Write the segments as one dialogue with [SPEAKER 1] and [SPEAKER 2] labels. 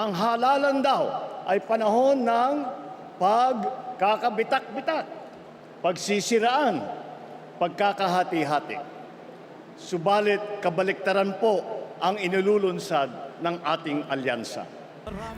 [SPEAKER 1] ang halalan daw ay panahon ng pagkakabitak-bitak, pagsisiraan, pagkakahati-hati. Subalit kabaliktaran po ang inululunsad ng ating alyansa.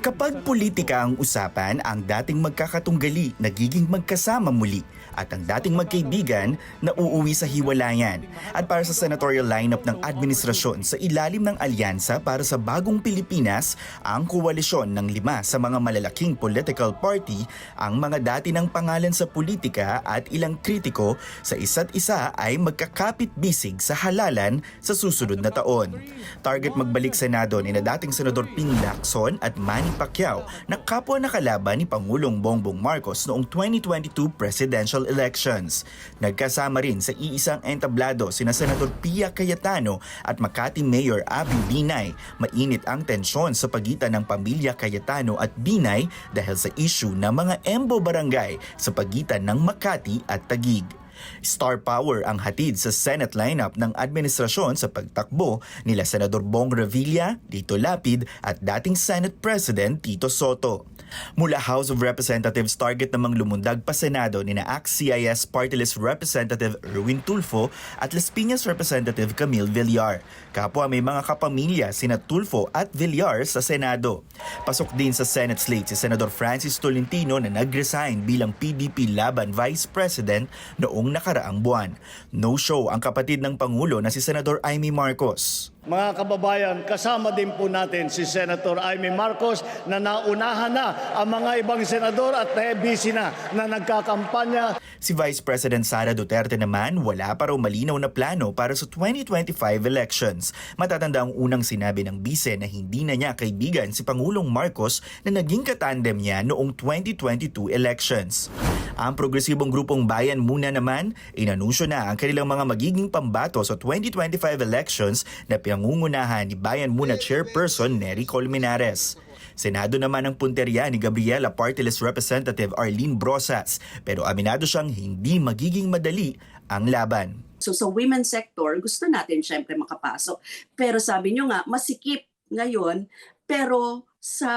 [SPEAKER 2] Kapag politika ang usapan, ang dating magkakatunggali nagiging magkasama muli at ang dating magkaibigan na uuwi sa hiwalayan. At para sa senatorial lineup ng administrasyon sa ilalim ng alyansa para sa bagong Pilipinas, ang koalisyon ng lima sa mga malalaking political party, ang mga dati ng pangalan sa politika at ilang kritiko sa isa't isa ay magkakapit-bisig sa halalan sa susunod na taon. Target magbalik Senado ni na dating Senador Ping Lacson at Manny Pacquiao na kapwa na kalaban ni Pangulong Bongbong Marcos noong 2022 presidential elections. Nagkasama rin sa iisang entablado sina Senador Pia Cayetano at Makati Mayor Abby Binay. Mainit ang tensyon sa pagitan ng pamilya Cayetano at Binay dahil sa issue ng mga Embo Barangay sa pagitan ng Makati at Tagig. Star power ang hatid sa Senate lineup ng administrasyon sa pagtakbo nila Senador Bong Revilla, Tito Lapid at dating Senate President Tito Soto. Mula House of Representatives target namang lumundag pa Senado ni na ACT-CIS Party Representative Erwin Tulfo at Las Piñas Representative Camille Villar. Kapwa may mga kapamilya sina Tulfo at Villar sa Senado. Pasok din sa Senate slate si Senador Francis Tolentino na nag-resign bilang PDP Laban Vice President noong nakaraang buwan. No show ang kapatid ng Pangulo na si Senador Amy Marcos.
[SPEAKER 1] Mga kababayan, kasama din po natin si Senator Amy Marcos na naunahan na ang mga ibang senador at busy na na nagkakampanya.
[SPEAKER 2] Si Vice President Sara Duterte naman wala pa raw malinaw na plano para sa 2025 elections. Matatanda ang unang sinabi ng bise na hindi na niya kaibigan si Pangulong Marcos na naging katandem niya noong 2022 elections. Ang progresibong grupong Bayan Muna naman, inanunsyo na ang kanilang mga magiging pambato sa 2025 elections na pinangungunahan ni Bayan Muna Chairperson Nery Colmenares. Senado naman ang punterya ni Gabriela Party List Representative Arlene Brosas pero aminado siyang hindi magiging madali ang laban.
[SPEAKER 3] So sa women's sector, gusto natin syempre makapasok. Pero sabi nyo nga, masikip ngayon, pero sa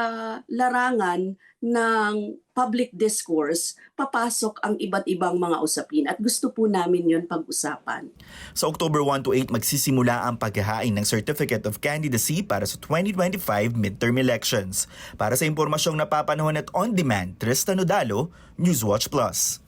[SPEAKER 3] larangan ng public discourse, papasok ang iba't ibang mga usapin at gusto po namin yon pag-usapan.
[SPEAKER 2] Sa October 1 to 8 magsisimula ang paghahain ng Certificate of Candidacy para sa 2025 midterm elections. Para sa impormasyong napapanahon at on-demand, Tristan Odalo, Newswatch Plus.